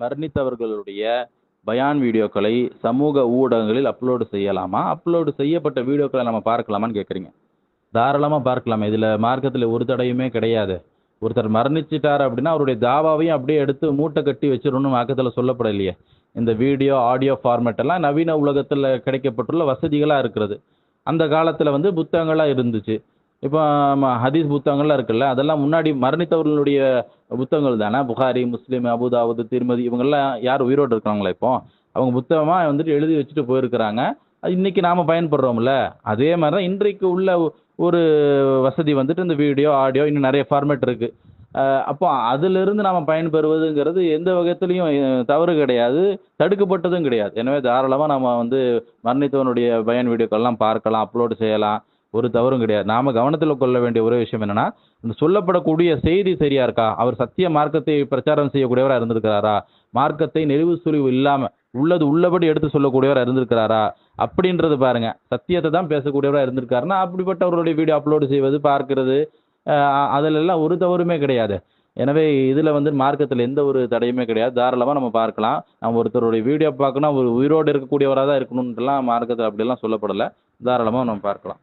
மரணித்தவர்களுடைய பயான் வீடியோக்களை சமூக ஊடகங்களில் அப்லோடு செய்யலாமா? அப்லோடு செய்யப்பட்ட வீடியோக்களை நம்ம பார்க்கலாமான்னு கேட்குறீங்க தாராளமாக பார்க்கலாம். இதில் மார்க்கத்தில் ஒரு தடையுமே கிடையாது. ஒருத்தர் மரணிச்சிட்டார் அப்படின்னா அவருடைய தாவாவையும் அப்படியே எடுத்து மூட்டை கட்டி வச்சிடணும்னு மார்க்கத்தில் சொல்லப்படலையே இந்த வீடியோ ஆடியோ ஃபார்மேட் எல்லாம் நவீன உலகத்தில் கிடைக்கப்பட்டுள்ள வசதிகளாக இருக்கிறது. அந்த காலத்தில் வந்து புத்தகங்களாக இருந்துச்சு. இப்போ ஹதீஸ் புத்தகங்கள்லாம் இருக்குல்ல அதெல்லாம் முன்னாடி மரணித்தவர்களுடைய புத்தகங்கள் தானே? புகாரி முஸ்லீம் அபுதாவுது திருமதி இவங்கெல்லாம் யார் உயிரோடு இருக்காங்களா இப்போ? அவங்க புத்தகமாக வந்துட்டு எழுதி வச்சுட்டு போயிருக்கிறாங்க. அது இன்னைக்கு நாம் பயன்படுறோம்ல. அதே மாதிரி தான் இன்றைக்கு உள்ள ஒரு வசதி வந்துட்டு இந்த வீடியோ ஆடியோ இன்னும் நிறைய ஃபார்மேட் இருக்குது அப்போ அதிலிருந்து நாம் பயன்பெறுவதுங்கிறது எந்த வகைத்துலேயும் தவறு கிடையாது. தடுக்கப்பட்டதும் கிடையாது. எனவே தாராளமாக நம்ம வந்து மரணித்தவனுடைய பயன் வீடியோக்கள்லாம் பார்க்கலாம் அப்லோடு செய்யலாம். ஒரு தவறும் கிடையாது. நாம் கவனத்தில் கொள்ள வேண்டிய ஒரே விஷயம் என்னன்னா இந்த சொல்லப்படக்கூடிய செய்தி சரியா இருக்கா? அவர் சத்திய மார்க்கத்தை பிரச்சாரம் செய்யக்கூடியவராக இருந்திருக்கிறாரா? மார்க்கத்தை நெளிவு சுழிவு இல்லாமல் உள்ளது உள்ளபடி எடுத்து சொல்லக்கூடியவராக இருந்திருக்கிறாரா? அப்படின்றது பாருங்க. சத்தியத்தை தான் பேசக்கூடியவராக இருந்திருக்காருன்னா அப்படிப்பட்டவருடைய வீடியோ அப்லோடு செய்வது பார்க்கிறது அதிலெல்லாம் ஒரு தவறுமே கிடையாது. எனவே இதில் வந்து மார்க்கத்தில் எந்த ஒரு தடையுமே கிடையாது. தாராளமாக நம்ம பார்க்கலாம். நம்ம ஒருத்தருடைய வீடியோ பார்க்கணும். ஒரு உயிரோடு இருக்கக்கூடியவராக தான் இருக்கணுன்ட்டுலாம் மார்க்கத்தில் அப்படிலாம் சொல்லப்படலை. தாராளமாக நம்ம பார்க்கலாம்.